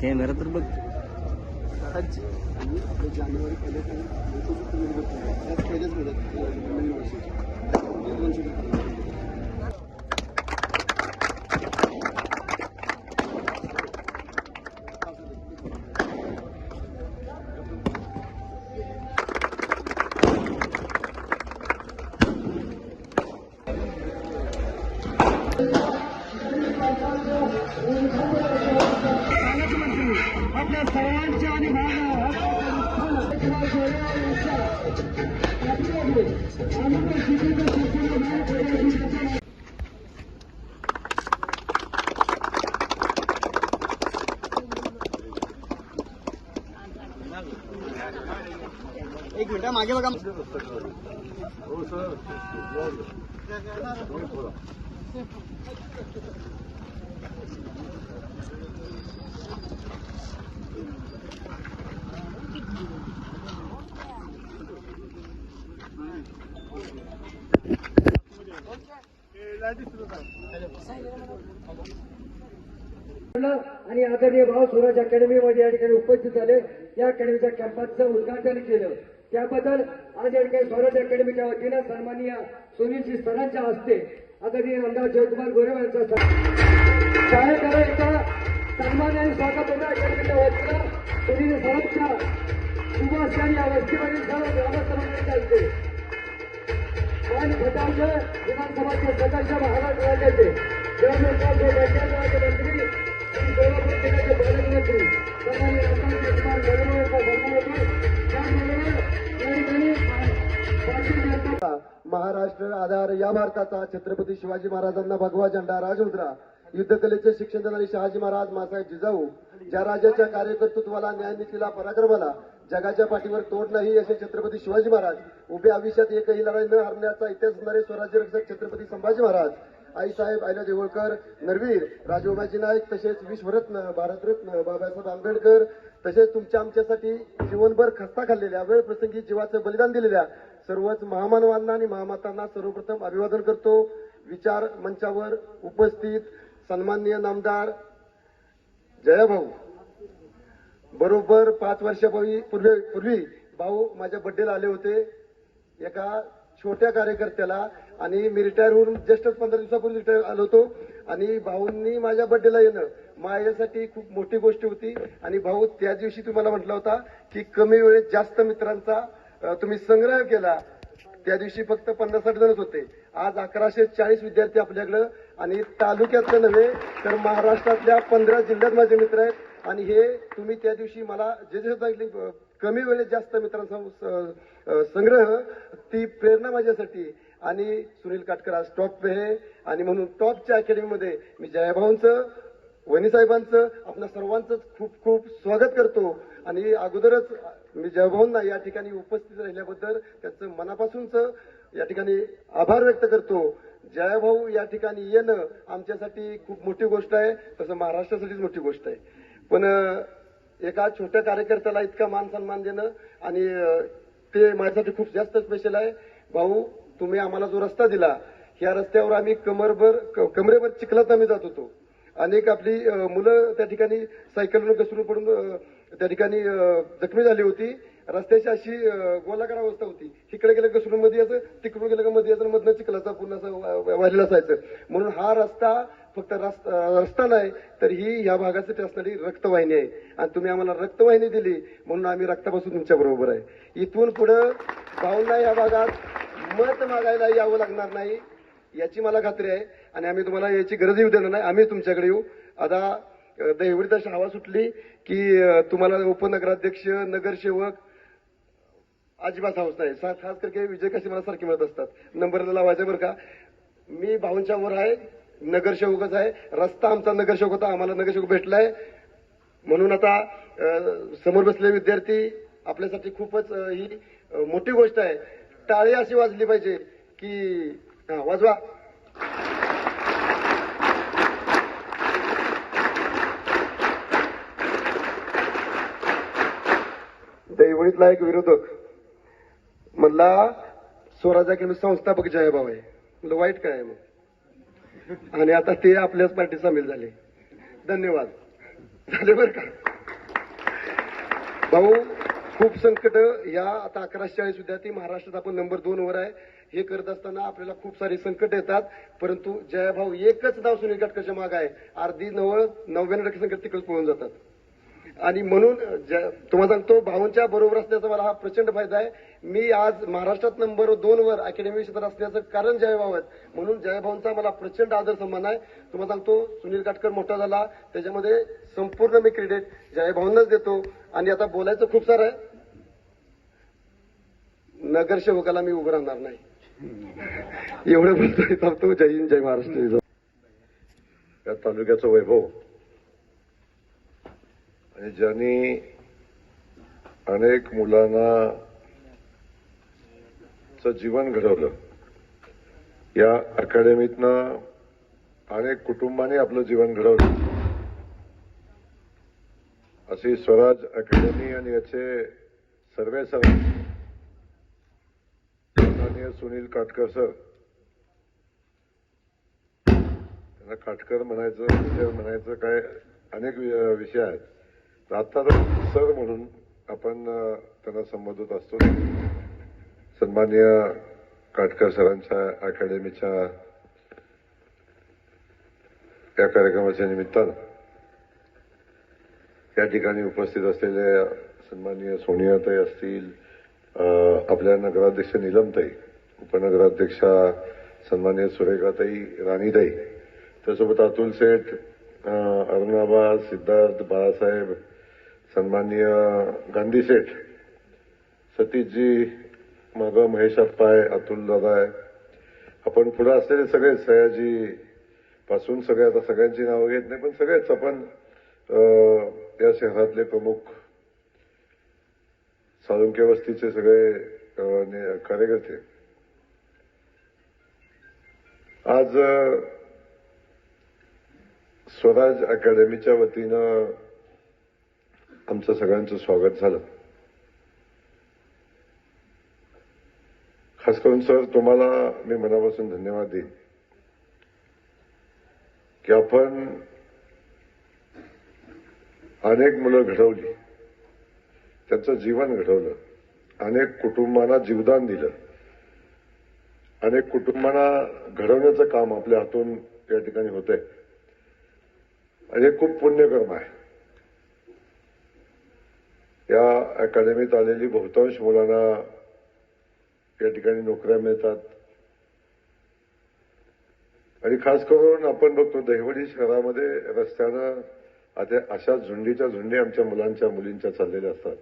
Camera तर बघ. जानेवारी आपल्या सर्वांच्या आणि एक मिनिट मागे बघा. हो सर आणि आदरणीय भाव स्वराज अकॅडमी मध्ये या ठिकाणी उपस्थित झाले. या अकॅडमीच्या कॅम्पसचं उद्घाटन केलं. त्याबद्दल आज या ठिकाणी स्वराज अकॅडमीच्या वतीनं सन्माननीय सुनीलजी सरांच्या हस्ते आदरणीय आमदार जयकुमार गोरे यांचा स- शाळेकडे एकदा सन्मान आणि स्वागत होता. अकॅडमीच्या वतीनं सुनील सर्वच्या सुभाष आणि या वस्तीमधील सर्व ग्रामस्थ चालते आणि खटावचे विधानसभाचे सदस्य महाराज राज्याचे ग्रामविकास राज्याचे मंत्री आणि सोलापूर जिल्ह्याचे पालकमंत्री. सन्मान्य रत्नागिरी कुमार गौरव यांचा महाराष्ट्र आधार या भारताचा छत्रपती शिवाजी महाराजांना भगवा झेंडा राजमुद्रा युद्धकलेचे शिक्षण देणारे शहाजी महाराज मासाहेब जिजाऊ ज्या राजाच्या कार्यकर्तृत्वाला न्यायनीतीला पराक्रमाला जगाच्या पाठीवर तोड नाही असे छत्रपती शिवाजी महाराज उभ्या आयुष्यात एकही लढाई न हरण्याचा इतिहास असणारे स्वराज्य रक्षक छत्रपती संभाजी महाराज आईसाहेब आयला देवळकर नरवीर राजोबाजी नाईक तसेच विश्वरत्न भारतरत्न बाबासाहेब आंबेडकर तसेच तुमच्या आमच्यासाठी जीवनभर खस्ता खाल्लेल्या वेळ प्रसंगी जीवाचं बलिदान दिलेल्या सर्वच महामानवांना आणि महामातांना सर्वप्रथम अभिवादन करतो. विचार मंचावर उपस्थित सन्माननीय नामदार जयाभाऊ बरोबर पाच वर्षापूर्वी पूर्वी पूर्वी भाऊ माझ्या बड्डेला आले होते. एका छोट्या कार्यकर्त्याला आणि मी रिटायर होऊन जस्टच पंधरा दिवसापूर्वी रिटायर आलो होतो. आणि भाऊंनी माझ्या बड्डेला येणं माझ्यासाठी खूप मोठी गोष्ट होती. आणि भाऊ त्या दिवशी तुम्हाला म्हटला होता की कमी वेळेत जास्त मित्रांचा तुम्ही संग्रह केला. त्या दिवशी फक्त पन्नास साठ जणच होते. आज अकराशे चाळीस विद्यार्थी आपल्याकडं आणि तालुक्यातलं नव्हे तर महाराष्ट्रातल्या पंधरा जिल्ह्यात माझे मित्र आहेत. आणि हे तुम्ही त्या दिवशी मला जे जे सांगितले कमी वेळेत जास्त मित्रांचा स- संग्रह ती प्रेरणा माझ्यासाठी. आणि सुनील काटकर आज टॉप आहे. आणि म्हणून टॉपच्या अकॅडमीमध्ये मी जयाभाऊंचं वनीसाहेबांचं आपल्या सर्वांचं खूप खूप स्वागत करतो. आणि अगोदरच मी जयभाऊंना या ठिकाणी उपस्थित राहिल्याबद्दल त्यांचं मनापासूनच या ठिकाणी आभार व्यक्त करतो. जयभाऊ या ठिकाणी येणं आमच्यासाठी खूप मोठी गोष्ट आहे. तसं महाराष्ट्रासाठीच मोठी गोष्ट आहे. पण एका छोट्या कार्यकर्त्याला इतका मान सन्मान देणं आणि ते माझ्यासाठी खूप जास्त स्पेशल आहे. भाऊ तुम्ही आम्हाला जो रस्ता दिला या रस्त्यावर आम्ही कमरभर क- कमरेभर चिखलात आम्ही जात होतो. अनेक आपली मुलं त्या ठिकाणी सायकलवर घसरून पडून त्या ठिकाणी जखमी झाली होती. रस्त्याची अशी गोलाकार अवस्था होती. इकडे गेलं घसरून मध्ये यायचं तिकडून गेलं का मध्ये यायचं मधनं चिखलाचा पूर्ण व्हायला असायचं म्हणून हा रस्ता फक्त रस्ता रस्ता नाही तर ही या भागासाठी असणारी रक्तवाहिनी आहे. आणि तुम्ही आम्हाला रक्तवाहिनी दिली म्हणून आम्ही रक्तापासून तुमच्या बरोबर आहे. इथून पुढं भाऊंना या भागात मत मागायला यावं लागणार नाही याची मला खात्री आहे. आणि आम्ही तुम्हाला याची गरज येऊ देणार नाही. आम्ही तुमच्याकडे येऊ. आता अ, तशी हवा सुटली की तुम्हाला उपनगराध्यक्ष नगरसेवक अजिबात हवस नाही. सा- खास करके विजय कशी मला सारखे मिळत असतात. नंबर लावायचा बरं का. मी भाऊंच्या वर आहे नगरसेवकच आहे. रस्ता आमचा नगरसेवक होता आम्हाला नगरसेवक भेटलाय. म्हणून आता समोर बसले विद्यार्थी आपल्यासाठी खूपच ही मोठी गोष्ट आहे. टाळी अशी वाजली पाहिजे की हा वाजवा. दैवणीतला एक विरोधक म्हणला स्वराजा किंवा संस्थापक जयभाव आहे म्हणलं वाईट काय आहे मग? आणि आता ते आपल्याच पार्टीत सामील झाले. धन्यवाद. झाले बरं का? भाऊ खूप संकट या आता अकराशे चाळीस विद्यार्थी महाराष्ट्रात आपण नंबर दोन वर आहे. हे करत असताना आपल्याला खूप सारे संकट येतात परंतु जयभाऊ एकच नाव सुनील काटकरच्या मागे आहे. अर्धी नव्वद नव्याण्णव टक्के संकट तिकडे पळून जातात. आणि म्हणून तुम्हाला सांगतो भाऊंच्या बरोबर असण्याचा मला हा प्रचंड फायदा आहे. मी आज महाराष्ट्रात नंबर दोन वर अकॅडमी क्षेत्रात असण्याचं कारण जयभाऊ आहेत. म्हणून जयभाऊंचा मला प्रचंड आदर सन्मान आहे. तुम्हाला सांगतो सुनील काटकर मोठा झाला. त्याच्यामध्ये संपूर्ण मी क्रेडिट जयभाऊंनाच देतो. आणि आता बोलायचं खूप सारं आहे. नगरसेवकाला मी उभं राहणार नाही. एवढं बोलतोय थांबतो जय हिंद जय महाराष्ट्र. या तालुक्याचं वैभव. आणि ज्यांनी अनेक मुलांना च जीवन घडवलं या अकॅडमीतनं अनेक कुटुंबांनी आपलं जीवन घडवलं. अशी स्वराज अकॅडमी आणि याचे सर्वे सर्व माननीय सुनील काटकर सर. त्यांना काटकर म्हणायचं विजय म्हणायचं काय अनेक विषय आहेत. तर आता सर म्हणून आपण त्यांना संबोधत असतो. सन्मान्य काटकर सरांच्या अकॅडमीच्या या कार्यक्रमाच्या निमित्तानं या ठिकाणी उपस्थित असलेले सन्माननीय सोनियाताई असतील आपल्या नगराध्यक्ष नीलमताई उपनगराध्यक्षा सन्मान्य सुरेखाताई राणीताई त्यासोबत अतुल सेठ अरुणाबा सिद्धार्थ बाळासाहेब सन्मान्य गांधी शेठ सतीशजी माग महेश अप्पा आहे अतुल दादा आहे. आपण पुढे असलेले सगळे सयाजी पासून सगळे आता सगळ्यांची नावं घेत नाही पण सगळेच आपण या शहरातले प्रमुख साळुंके वस्तीचे सगळे कार्यकर्ते. आज स्वराज अकॅडमीच्या वतीनं आमचं सगळ्यांचं स्वागत झालं. खास करून सर तुम्हाला मी मनापासून धन्यवाद देईन. की आपण अनेक मुलं घडवली. त्यांचं जीवन घडवलं. अनेक कुटुंबांना जीवदान दिलं. अनेक कुटुंबांना घडवण्याचं काम आपल्या हातून या ठिकाणी होतंय. आणि हे खूप पुण्यकर्म आहे. या अकॅडमीत आलेली बहुतांश मुलांना या ठिकाणी नोकऱ्या मिळतात. आणि खास करून आपण बघतो दहिवडी शहरामध्ये रस्त्यानं आता अशा झुंडीच्या झुंडी आमच्या मुलांच्या मुलींच्या चाललेल्या असतात.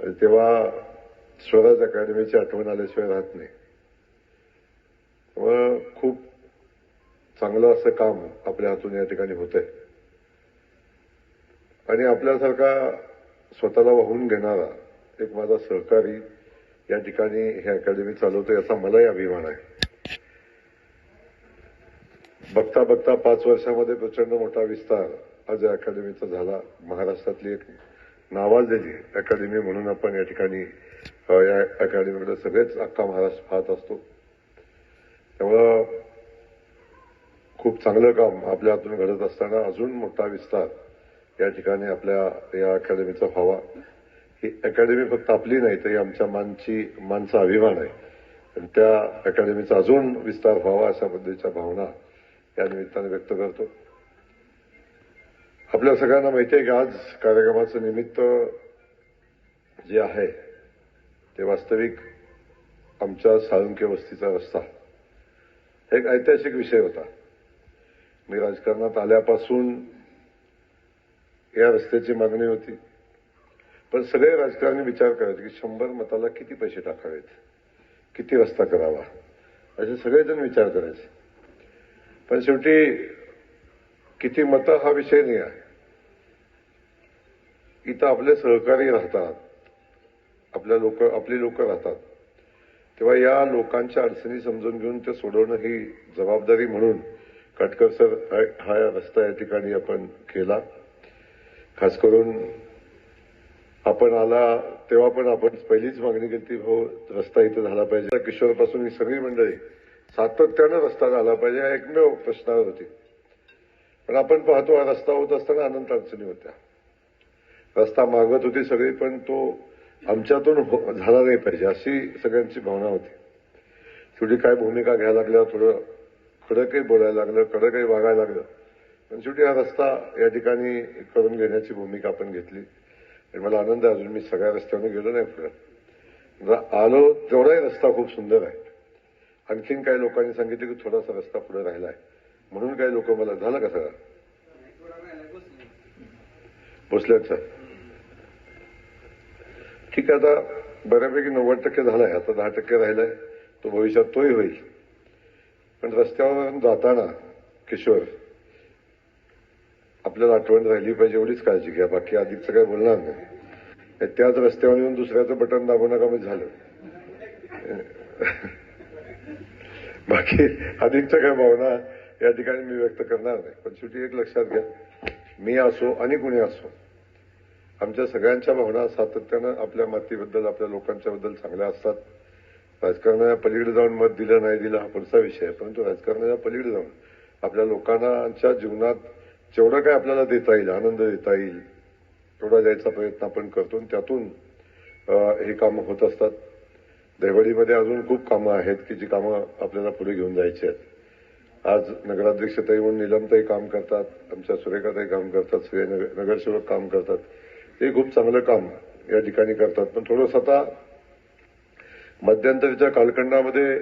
आणि तेव्हा स्वराज अकॅडमीची आठवण आल्याशिवाय राहत नाही. व खूप चांगलं असं काम आपल्या हातून या ठिकाणी होतंय. आणि आपल्यासारखा स्वतःला वाहून घेणारा एक माझा सहकारी या ठिकाणी हे अकॅडमी चालवतो याचा मलाही अभिमान आहे. बघता बघता पाच वर्षामध्ये प्रचंड मोठा विस्तार आज या अकॅडमीचा झाला. महाराष्ट्रातली एक नावाजलेली अकॅडमी म्हणून आपण या ठिकाणी या अकॅडमीकडे सगळेच अख्खा महाराष्ट्र पाहत असतो. त्यामुळं खूप चांगलं काम आपल्या हातून घडत असताना अजून मोठा विस्तार या ठिकाणी आपल्या या अकॅडमीचा व्हावा. ही अकॅडमी फक्त आपली नाही तर ही आमच्या मानची मानचा अभिमान आहे. आणि त्या अकॅडमीचा अजून विस्तार व्हावा अशा पद्धतीच्या भावना या निमित्ताने व्यक्त करतो. आपल्या सगळ्यांना माहिती आहे की आज कार्यक्रमाचं निमित्त जे आहे ते वास्तविक आमच्या साळुंके वस्तीचा रस्ता. एक ऐतिहासिक विषय होता. मी राजकारणात आल्यापासून या रस्त्याची मागणी होती. पण सगळे राजकारणी विचार करायचे की शंभर मताला किती पैसे टाकावेत? किती रस्ता करावा? असे सगळेजण विचार करायचे. पण शेवटी किती मतं हा विषय नाही आहे. इथं आपले सहकारी राहतात. आपल्या लोक आपली लोक राहतात. तेव्हा या लोकांच्या अडचणी समजून घेऊन ते सोडवणं ही जबाबदारी म्हणून काटकर सर हा- हा रस्ता या ठिकाणी आपण केला. खास करून आपण आला तेव्हा पण आपण पहिलीच मागणी केली हो रस्ता इथं झाला पाहिजे. किशोरपासून ही सगळी मंडळी सातत्यानं रस्ता झाला पाहिजे हा एकमेव प्रश्नावर होती. पण आपण पाहतो हा रस्ता होत असताना अनंत अडचणी होत्या. रस्ता मागत होती सगळी पण तो आमच्यातून हो- झाला नाही पाहिजे अशी सगळ्यांची भावना होती. शेवटी काय भूमिका घ्यायला लागल्या थोडं कडकही बोलायला लागलं कडकही वागायला लागलं. पण शेवटी हा रस्ता या ठिकाणी करून घेण्याची भूमिका आपण घेतली. आणि मला आनंद आहे अजून मी सगळ्या रस्त्याने गेलो नाही पुढे. आलो तेवढाही रस्ता खूप सुंदर आहे. आणखीन काही लोकांनी सांगितलं की थोडासा रस्ता पुढे राहिला आहे म्हणून काही लोक मला झालं का सगळं? भोसल्यात सर. ठीक आहे आता बऱ्यापैकी नव्वद टक्के झालाय आता दहा टक्के राहिलाय तो भविष्यात तोही होईल. पण रस्त्यावर जाताना किशोर आपल्याला आठवण राहिली पाहिजे एवढीच काळजी घ्या. बाकी अधिकचं काही बोलणार नाही. त्याच रस्त्यावर येऊन दुसऱ्याचं बटन दाबू नका म्हणजे झालं. बाकी अधिकच्या काय भावना या ठिकाणी मी व्यक्त करणार नाही. पण शेवटी एक लक्षात घ्या. मी असो आणि कुणी असो आमच्या सगळ्यांच्या भावना सातत्यानं आपल्या मातीबद्दल आपल्या लोकांच्या बद्दल चांगल्या असतात. राजकारणाच्या पलीकडे जाऊन मत दिलं नाही दिलं हा पुढचा विषय आहे. परंतु राजकारणाच्या पलीकडे जाऊन आपल्या लोकांच्या जीवनात जेवढं काय आपल्याला देता येईल आनंद देता येईल तेवढा द्यायचा प्रयत्न आपण करतो आणि त्यातून हे कामं होत असतात. देवडीमध्ये अजून खूप कामं आहेत की जी कामं आपल्याला पुढे घेऊन जायची आहेत. आज नगराध्यक्षताई म्हणून निलमताई काम करतात आमच्या सुरेखाताई काम करतात सगळे नगर- नगरसेवक काम करतात. हे खूप चांगलं काम या ठिकाणी करतात. पण थोडंसं आता मध्यंतरीच्या कालखंडामध्ये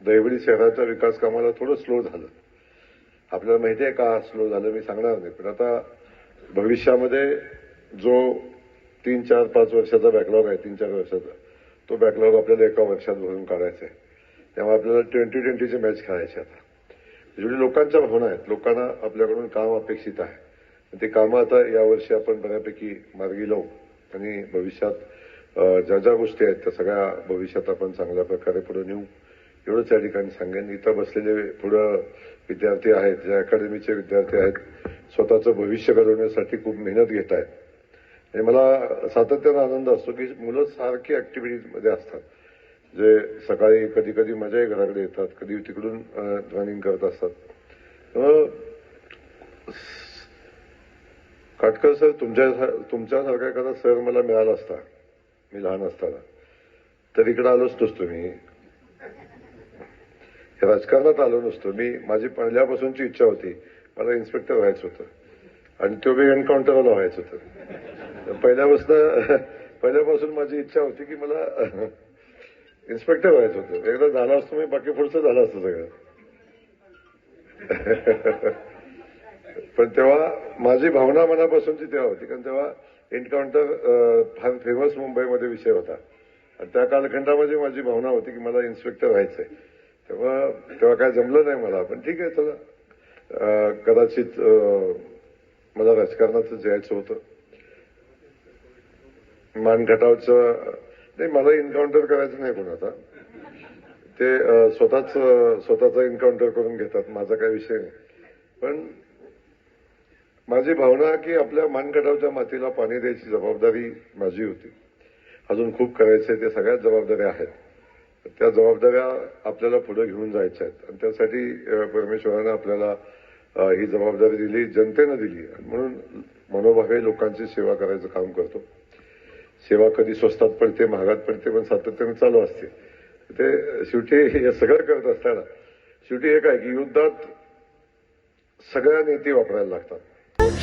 दैवडी शहराच्या विकास कामाला थोडं स्लो झालं. आपल्याला माहिती आहे का स्लो झालं मी सांगणार नाही. पण आता भविष्यामध्ये जो तीन चार पाच वर्षाचा बॅकलॉग आहे तीन चार वर्षाचा तो बॅकलॉग आपल्याला एका वर्षात भरून काढायचा आहे. त्यामुळे आपल्याला ट्वेंटी ट्वेंटीची मॅच खेळायची आता. जेवढी लोकांच्या भावना आहेत लोकांना आपल्याकडून काम अपेक्षित आहे. ते कामं आता यावर्षी आपण बऱ्यापैकी मार्गी लावू. आणि भविष्यात ज्या ज्या गोष्टी आहेत त्या सगळ्या भविष्यात आपण चांगल्या प्रकारे पुढे नेऊ. एवढंच या ठिकाणी सांगेन. इथं बसलेले पुढं विद्यार्थी आहेत ज्या अकॅडमीचे विद्यार्थी आहेत स्वतःचं भविष्य घडवण्यासाठी खूप मेहनत घेत आहेत. आणि मला सातत्यानं आनंद असतो की मुलं सारखी ऍक्टिव्हिटीजमध्ये असतात. जे सकाळी कधी कधी माझ्याही घराकडे येतात कधी तिकडून रनिंग करत असतात. त्यामुळं सर तुमच्या तुमच्यासारखा एखादा सर मला मिळाला असता मी लहान असताना तर इकडे आलोच नसतो मी राजकारणात आलो नसतो. मी माझी पहिल्यापासूनची इच्छा होती मला इन्स्पेक्टर व्हायचं होतं. आणि तो बी एन्काउंटरला व्हायचं होतं. पहिल्यापासून पहिल्यापासून माझी इच्छा होती की मला इन्स्पेक्टर व्हायचं होतं. एकदा झालं असतं मी बाकी पुढचं झालं असतं सगळं. पण तेव्हा माझी भावना मनापासूनची तेव्हा होती. कारण तेव्हा एन्काउंटर फार फेमस मुंबईमध्ये विषय होता. आणि त्या कालखंडामध्ये माझी भावना होती की मला इन्स्पेक्टर व्हायचंय. तेव्हा तेव्हा काय जमलं नाही मला. पण ठीक आहे चला. कदाचित मला राजकारणाचं जायचं होतं. मानघटावचं नाही मला एन्काउंटर करायचं नाही कोणाचा ते स्वतःच स्वतःचा एन्काउंटर करून घेतात. माझा काही विषय नाही. पण माझी भावना की आपल्या मानगटावच्या मातीला पाणी द्यायची जबाबदारी माझी होती. अजून खूप करायचंय ते सगळ्याच जबाबदाऱ्या आहेत. त्या जबाबदाऱ्या आपल्याला पुढे घेऊन जायच्या आहेत. आणि त्यासाठी परमेश्वरानं आपल्याला ही जबाबदारी दिली जनतेनं दिली. म्हणून मनोभावे लोकांची सेवा करायचं काम करतो. सेवा कधी स्वस्तात पडते महागात पडते पण सातत्याने चालू असते. ते शेवटी हे सगळं करत असताना शेवटी एक आहे की युद्धात सगळ्या नीती वापरायला लागतात.